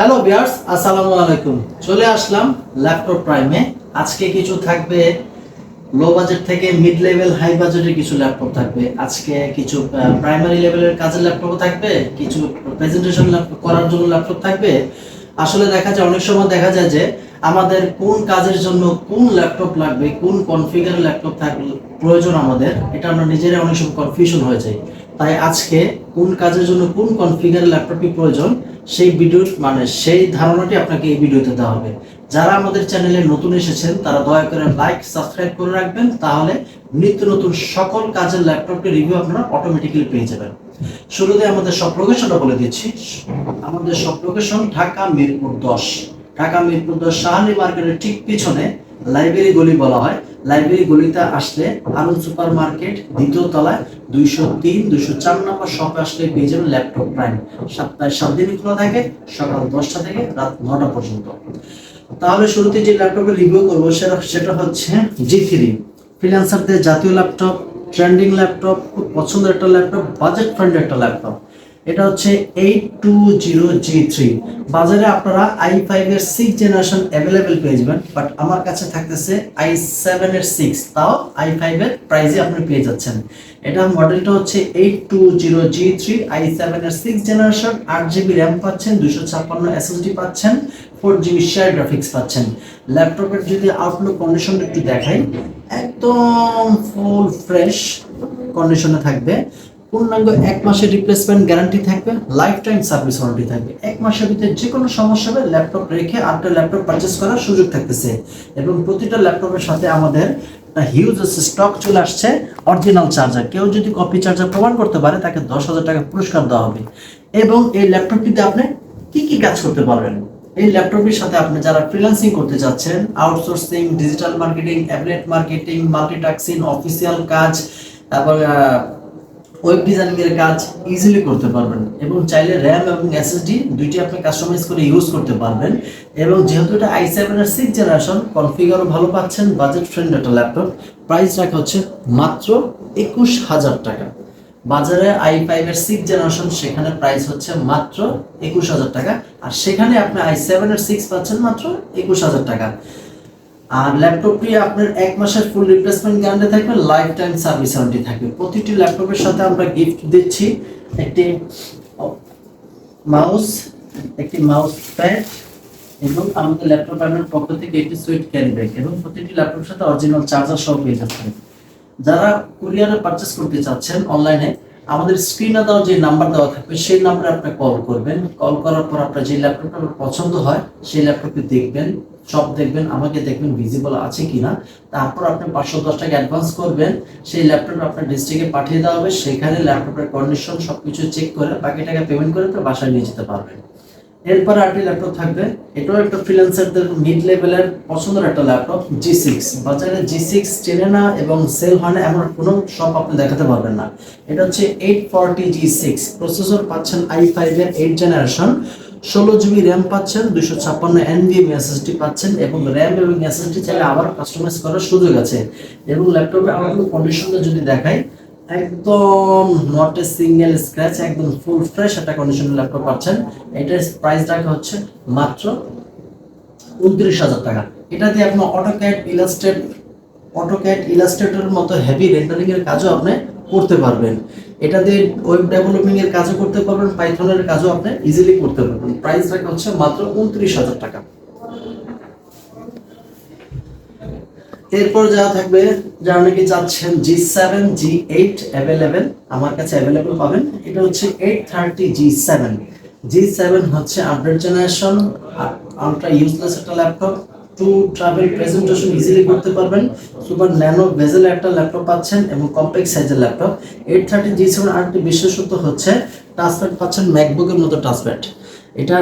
Hello বিয়ার্স আসসালামু আলাইকুম। চলে আসলাম ল্যাপটপ প্রাইমে। আজকে কিছু থাকবে লো বাজেট থেকে মিড লেভেল হাই বাজেটের কিছু ল্যাপটপ থাকবে। আজকে কিছু প্রাইমারি লেভেলের কাজের ল্যাপটপ থাকবে, কিছু প্রেজেন্টেশন করার জন্য ল্যাপটপ থাকবে। আসলে দেখা যায়, অনেক সময় দেখা যায় যে আমাদের কোন কাজের জন্য কোন ল্যাপটপ লাগবে, কোন কনফিগার ল্যাপটপ থাকবে প্রয়োজন আমাদের, এটা আমরা নিজেরাই অনেক সময় কনফিউশন হয়ে যাই। তাই আজকে কোন কাজের জন্য কোন কনফিগার ল্যাপটপটি প্রয়োজন সেই ভিডিও মানে সেই ধারণাটি আপনাকে এই ভিডিওতে দেওয়া হবে। যারা আমাদের চ্যানেলে নতুন এসেছেন, তারা দয়া করে লাইক সাবস্ক্রাইব করে রাখবেন, তাহলে নিত্য নতুন সকল কাজের ল্যাপটপের রিভিউ আপনারা অটোমেটিক্যালি পেয়ে যাবেন। শুরুতে আমাদের সব লোকেশনটা বলে দিচ্ছি। আমাদের সব লোকেশন ঢাকা মিরপুর দশ। ঢাকা মিরপুর দশ শাহালি মার্কেটের ঠিক পিছনে লাইব্রেরি গলি বলা হয়। লাইব্রেরি গলিতে আসলে আরুন সুপার মার্কেট দ্বিতীয় তলায় দুইশো তিন, দুইশো চার নম্বর শপ আসলে পেয়ে যাবেন ল্যাপটপ প্রাইম সপ্তাহে সাত দিনই খোলা থাকে, সকাল দশটা থেকে রাত নটা পর্যন্ত। তাহলে শুরুতে যে ল্যাপটপের রিভিউ করব সেটা সেটা হচ্ছে জি থ্রি ফ্রিল্যান্সারদের জাতীয় ল্যাপটপ ট্রেন্ডিং ল্যাপটপ খুব পছন্দের একটা ল্যাপটপ বাজেট ফ্রেন্ডলি একটা ল্যাপটপ এটা হচ্ছে eight two zero G three বাজারে আপনারা আই ফাইভ এর সিক্স জেনারেশন অ্যাভেলেবেল পেয়ে যাবেন বাট আমার কাছে থাকতেছে আই সেভেন এর সিক্স তাও আই ফাইভ এর প্রাইসে আপনি পেয়ে যাচ্ছেন। এটা মডেলটা হচ্ছে eight two zero G three I seven এর সিক্স জেনারেশন আট জিবি র্যাম পাচ্ছেন দুশো ছাপ্পান্ন এসএসডি পাচ্ছেন ফোর জিবি শেয়ার গ্রাফিক্স পাচ্ছেন। ল্যাপটপের যদি আউটলুক কন্ডিশন একটু দেখাই, একদম ফুল ফ্রেশ কন্ডিশনে থাকবে। পূর্ণাঙ্গ এক মাসের রিপ্লেসমেন্ট গ্যারান্টি থাকবে লাইফ টাইম সার্ভিস ওয়ারেন্টি থাকবে। এক মাসের ভিতরে যে কোনো সমস্যা হবে ল্যাপটপ রেখে আরেকটা ল্যাপটপ পারচেস করার সুযোগ থাকতেছে। এবং প্রতিটা ল্যাপটপের সাথে আমাদের হিউজ স্টক চলে আসছে অরিজিনাল চার্জার কেউ যদি কপি চার্জার প্রমাণ করতে পারে, তাকে দশ হাজার টাকা পুরস্কার দেওয়া হবে। এবং এই ল্যাপটপটিতে আপনি কি কি কাজ করতে পারবেন? এই ল্যাপটপের সাথে আপনি যারা ফ্রিল্যান্সিং করতে যাচ্ছেন outsourcing digital marketing affiliate marketing multitasking official কাজ এবং ওয়েব ডিজাইনিং এর কাজ ইজিলি করতে পারবেন এবং চাইলে র্যাম এবং এসএসডি দুইটি আপনি কাস্টমাইজ করে ইউজ করতে পারবেন। এবং যেহেতু এটা আই সেভেন এর সিক্স জেনারেশন কনফিগারও ভালো পাচ্ছেন বাজেট ফ্রেন্ড একটা ল্যাপটপ প্রাইস রাখা হচ্ছে মাত্র একুশ হাজার টাকা। বাজারে আই ফাইভ এর সিক্স জেনারেশন সেখানে প্রাইস হচ্ছে মাত্র একুশ হাজার টাকা। আর সেখানে আপনি আই সেভেন এর সিক্স পাচ্ছেন মাত্র একুশ হাজার টাকা। আর ল্যাপটপটি আপনার এক মাসের ফুল রিপ্লেসমেন্ট গ্যারান্টি থাকবে লাইফ টাইম সার্ভিস ওয়ারেন্টি থাকবে। প্রতিটি ল্যাপটপের সাথে আমরা গিফট দিচ্ছি একটি মাউস একটি মাউস প্যাড এবং আমাদের ল্যাপটপ আপনার পক্ষ থেকে একটি সুইট ক্যারি ব্যাগ এবং প্রতিটি ল্যাপটপের সাথে অরিজিনাল চার্জার সহ পেয়ে যাচ্ছেন। যারা কুরিয়ারে পারচেস করতে চাচ্ছেন অনলাইনে আমাদের স্ক্রিনে দেওয়া যে নাম্বার দেওয়া থাকবে, সেই নাম্বারে আপনি কল করবেন। কল করার পর আপনার যে ল্যাপটপটা আপনার পছন্দ হয়, সেই ল্যাপটপটি দেখবেন সব দেখবেন, আমাকে দেখবেন ভিজিবল আছে কিনা। তারপর আপনি পাঁচশো দশ টাকা অ্যাডভান্স করবেন, সেই ল্যাপটপটা আপনার ডিস্ট্রিক্টে পাঠিয়ে দেওয়া হবে। সেখানে ল্যাপটপের কন্ডিশন সবকিছু চেক করে বাকি টাকা পেমেন্ট করে তো বাসায় নিয়ে যেতে পারবেন। এরপর আরেকটি ল্যাপটপ থাকবে। এটাও একটা ফ্রিল্যান্সারদের মিড লেভেলের পছন্দের একটা ল্যাপটপ জি সিক্স বাজারে জি সিক্স চেনে না এবং সেল হয় না এমন কোনো শপ আপনি দেখাতে পারবেন না। এটা হচ্ছে eight forty G six processor পাচ্ছেন আই ফাইভ এর এইট জেনারেশন ষোলো জিবি র্যাম পাচ্ছেন দুশো ছাপ্পান্ন এনভিএম এসএসডি পাচ্ছেন এবং র্যাম এবং এসএসডি চাইলে আবার কাস্টমাইজ করার সুযোগ আছে। এবং ল্যাপটপে আমার কন্ডিশনটা যদি দেখাই একদম নট এ সিঙ্গেল স্ক্র্যাচ একদম ফুল ফ্রেশ একটা কন্ডিশনের ল্যাপটপ পাচ্ছেন। এটার প্রাইস রাখা হচ্ছে মাত্র উনত্রিশ হাজার টাকা। এটা দিয়ে আপনি অটোক্যাড ইলাস্ট্রেট অটোক্যাড ইলাস্ট্রেটরের মতো হেভি রেন্ডারিং এর কাজও আপনি করতে পারবেন। এটা দিয়ে ওয়েব ডেভেলপিং এর কাজও করতে পারবেন পাইথনের কাজও আপনি ইজিলি করতে পারবেন। প্রাইস রাখা হচ্ছে মাত্র উনত্রিশ হাজার টাকা। এরপর যা থাকবে, যারা নাকি চাচ্ছেন G seven G eight available আমার কাছে অ্যাভেলেবেল পাবেন, এটা হচ্ছে eight thirty G seven G seven হচ্ছে আপডেট জেনারেশন আলট্রা ইউজলেস একটা laptop to travel presentation easily করতে পারবেন। সুপার ন্যানো বেজেল একটা ল্যাপটপ পাচ্ছেন এবং কম্প্যাক্ট সাইজের laptop eight thirty G seven আরেকটি বিশেষত্ব হচ্ছে টাচপ্যাড পাচ্ছেন ম্যাকবুকের মতো টাচপ্যাড এটা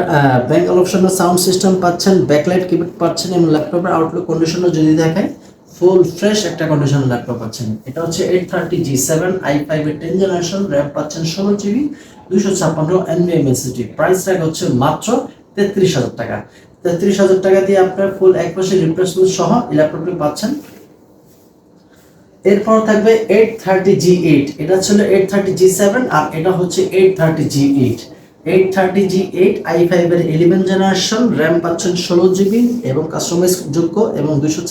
ব্যাঙ্ক অপশনের সাউন্ড সিস্টেম পাচ্ছেন ব্যাকলাইট কিবোর্ড পাচ্ছেন এবং ল্যাপটপের আউটলুক কন্ডিশনও যদি দেখায় ফুল, ফ্রেশ একটা কন্ডিশন ল্যাপটপ পাচ্ছেন। এটা হচ্ছে eight thirty G seven I five ten generation RAM পাচ্ছেন ষোলো জিবি দুইশো ছাপ্পান্ন এনভিএম এসএসডি প্রাইস ট্যাগ হচ্ছে মাত্র তেত্রিশ হাজার টাকা। তেত্রিশ হাজার টাকা দিয়ে আপনার ফুল এক মাসের রিপ্লেসমেন্ট সহ এই ল্যাপটপটি পাচ্ছেন। এরপর থাকবে এইট থার্টি জি এইট এটা ছিল এইট থার্টি জি সেভেন আর এটা হচ্ছে eight thirty G eight eight thirty G eight I ফাইভের ইলেভেন জেনারেশন র্যাম পাচ্ছেন ষোলো জিবি এবং কাস্টমাইজ যোগ্য এবং দুশো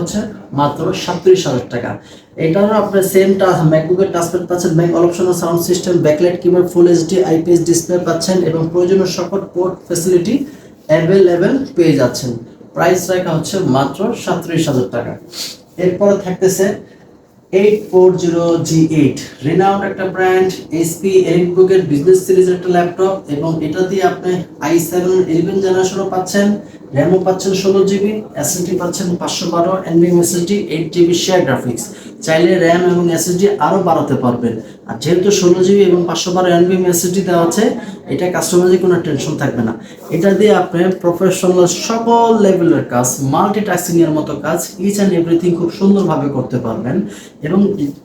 হচ্ছে মাত্র সাতত্রিশ হাজার টাকা। আপনার সেম পাচ্ছেন সাউন্ড সিস্টেম ফুল ডিসপ্লে পাচ্ছেন এবং প্রয়োজনীয় অ্যাভেলেবেল পেয়ে যাচ্ছেন। হচ্ছে মাত্র সাতত্রিশ হাজার টাকা। এরপরে থাকতেছে eight four zero G eight renowned একটা ব্র্যান্ড এসপি এর বিজনেস সিরিজ একটা ল্যাপটপ এবং এটা দিয়ে আপনি আই সেভেন ইলেভেন জেনারেশনও পাচ্ছেন। র্যামও পাচ্ছেন ষোলো জিবি এসএসডি পাচ্ছেন পাঁচশো বারো এনবিএম SSD eight GB share graphics চাইলে র্যাম এবং এসএসডি আরও বাড়াতে পারবেন। আর যেহেতু ষোলো জিবি এবং পাঁচশো বারো এনবিএম এসএসডি দেওয়া আছে, এটা কাস্টমারের কোনো টেনশন থাকবে না। এটা দিয়ে আপনি প্রফেশনাল সকল লেভেলের কাজ মাল্টি টাস্কিং এর মতো কাজ ইচ অ্যান্ড এভরিথিং খুব সুন্দরভাবে করতে পারবেন। এবং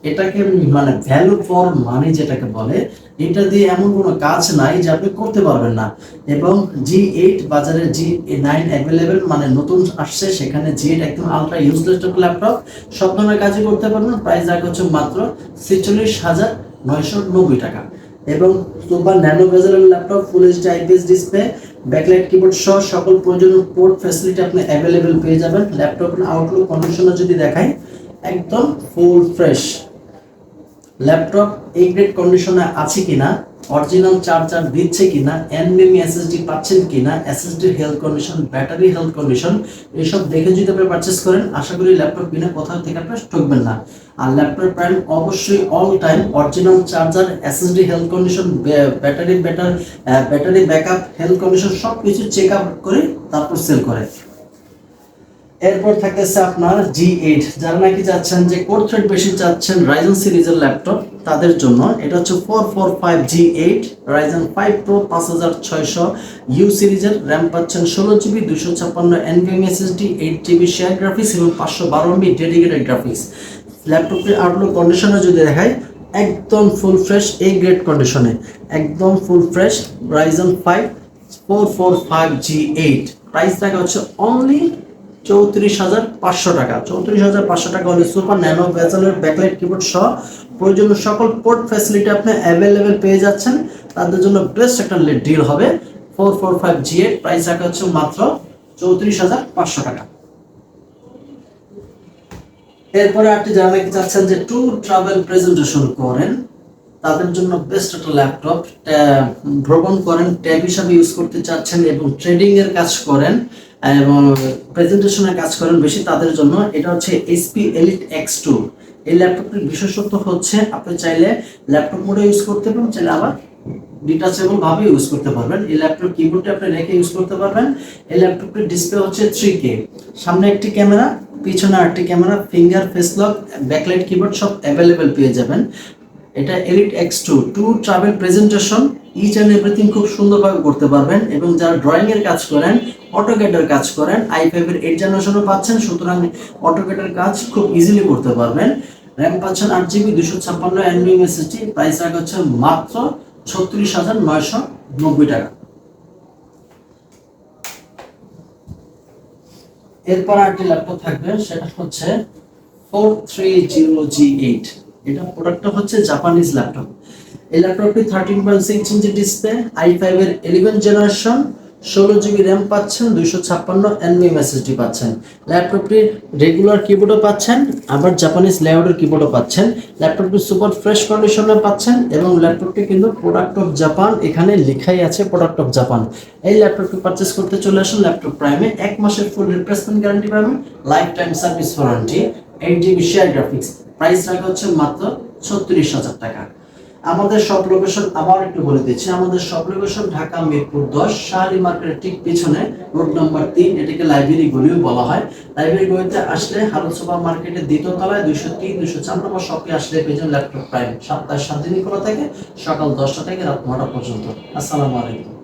এটাকে মানে ভ্যালু ফর মানি যেটাকে বলে এটা দিয়ে এমন কোনো কাজ নাই যে আপনি করতে পারবেন না। এবং জি এইট বাজারে জি নাইন অ্যাভেলেবেল মানে নতুন আসছে, সেখানে জি এইট একদম আলট্রা ইউজলেস ল্যাপটপ সব ধরনের কাজই করতে পারবেন। প্রাইস রাখা হচ্ছে মাত্র ছেচল্লিশ হাজার নয়শো নব্বই টাকা। এবং super nano বেজেলের laptop full HD IPS display backlight keyboard সহ সকল প্রয়োজনীয় পোর্ট ফ্যাসিলিটি আপনি অ্যাভেলেবেল পেয়ে যাবেন। ল্যাপটপের আউটলুক কন্ডিশনার যদি দেখাই, একদম ফুল ফ্রেশ ল্যাপটপ এই গ্রেড কন্ডিশনে আছে কিনা অরিজিনাল চার্জার দিচ্ছে কিনা এনবিএমই এসএসডি পাচ্ছেন কিনা এসএসডির health condition battery health condition এসব দেখে যদি আপনি পারচেস করেন, আশা করি ল্যাপটপ কিনে কোথাও থেকে আপনি ঠকবেন না। আর ল্যাপটপ প্রাইম অবশ্যই all time original charger SSD health condition battery batter battery backup health condition সব কিছু চেক আপ করে তারপর সেল করে। এরপর থাকতেছে আপনার জি এইট যারা নাকি চাচ্ছেন যে কোর থ্রেড বেশি চাচ্ছেন রাইজন সিরিজের ল্যাপটপ তাদের জন্য এটা হচ্ছে four four five G eight Ryzen five pro পাঁচ হাজার ছয়শো। ইউ সিরিজের র্যাম পাচ্ছেন ষোলো জিবি দুশো ছাপ্পান্ন NVMe SSD eight GB share graphics এবং পাঁচশো বারো এমবি ডেডিকেটেড গ্রাফিক্স ল্যাপটপের আউটলুক কন্ডিশনে যদি দেখায় একদম ফুল ফ্রেশ এই গ্রেড কন্ডিশনে একদম full fresh Ryzen five four four five G eight price টাকা হচ্ছে অনলি চৌত্রিশ হাজার পাঁচশো টাকা। চৌত্রিশ হাজার পাঁচশো টাকা হলে সুপার ন্যানো ভেজেলের ব্যাকলাইট কিবোর্ড সহ প্রয়োজনীয় সকল পোর্ট ফ্যাসিলিটি আপনি অ্যাভেলেবেল পেয়ে যাচ্ছেন। তাদের জন্য বেস্ট একটা ডিল হবে। Four four five G eight price রাখা হচ্ছে মাত্র চৌত্রিশ হাজার পাঁচশো টাকা। এরপরে আপনি নাকি চাচ্ছেন যে ট্যুর ট্রাভেল প্রেজেন্টেশন করেন। তাদের জন্য বেস্ট একটা ল্যাপটপ ভ্রমণ করেন, ট্যাব হিসাবে ইউজ করতে চাচ্ছেন এবং ট্রেডিং এর কাজ করেন, এবং প্রেজেন্টেশনের কাজ করেন বেশি, তাদের জন্য এটা হচ্ছে এইচপি এলিট এক্স টু এই ল্যাপটপটির বিশেষত্ব হচ্ছে আপনি চাইলে ল্যাপটপ মোডে ইউজ করতে পারেন চাইলে আবার ডিটাচেবল ভাবে ইউজ করতে পারবেন। এই ল্যাপটপ কিবোর্ডটা আপনি রেখে ইউজ করতে পারবেন। এই ল্যাপটপটির ডিসপ্লে হচ্ছে থ্রি কে সামনে একটি ক্যামেরা, পিছনে আরেকটি camera finger face lock backlight keyboard সব অ্যাভেলেবেল পেয়ে যাবেন। এটা Elite X two to travel presentation each and everything খুব সুন্দরভাবে করতে পারবেন এবং যারা ড্রয়িং এর কাজ করেন অটোকেটের কাজ করেন আই ফাইভের এইট জেনারেশনও পাচ্ছেন, সুতরাং অটোকেটের কাজ খুব ইজিলি করতে পারবেন। র্যাম পাচ্ছেন আট জিবি দুশো ছাপ্পান্ন এনবিএম এসএসডি প্রাইস রাখা হচ্ছে মাত্র ছত্রিশ হাজার নয়শো নব্বই টাকা। এরপর আরেকটি ল্যাপটপ থাকবে, সেটা হচ্ছে four three zero G eight এটা প্রোডাক্টটা হচ্ছে জাপানিজ ল্যাপটপ এই ল্যাপটপটি thirteen point six inch display I ফাইভের ইলেভেন জেনারেশন ষোলো জিবি র্যাম পাচ্ছেন, দুইশো ছাপ্পান্ন এনবিএম এসএসডি পাচ্ছেন। ল্যাপটপটির রেগুলার কিবোর্ডও পাচ্ছেন, আবার জাপানিজ লেআউটের কিবোর্ডও পাচ্ছেন। ল্যাপটপটি সুপার ফ্রেশ কন্ডিশনে পাচ্ছেন এবং ল্যাপটপটি কিন্তু প্রোডাক্ট অফ জাপান এখানে লেখাই আছে প্রোডাক্ট অফ জাপান এই ল্যাপটপটি পারচেস করতে চলে আসুন ল্যাপটপ প্রাইমে এক মাসের ফুল রিপ্লেসমেন্ট গ্যারান্টি পাবেন life time service warranty eight GB share graphics price রাখা হচ্ছে মাত্র ছত্রিশ হাজার টাকা। আমাদের সব লোকেশন আবার একটু বলে দিচ্ছি, আমাদের সব লোকেশন ঢাকা মিরপুর দশ, শাহরি মার্কেটের ঠিক পিছনে রোড নাম্বার তিন, এটাকে লাইব্রেরি গলিও বলা হয়। লাইব্রেরি গলিতে আসলে হারুন সুপার মার্কেটের দ্বিতীয় তলায় দুইশো তিন, দুইশো চার নম্বর শপে আসলে পেয়ে ল্যাপটপ প্রাইম সাতটায় সাত দিনই খোলা থাকে, সকাল দশটা থেকে রাত নটা পর্যন্ত। আসসালামু আলাইকুম।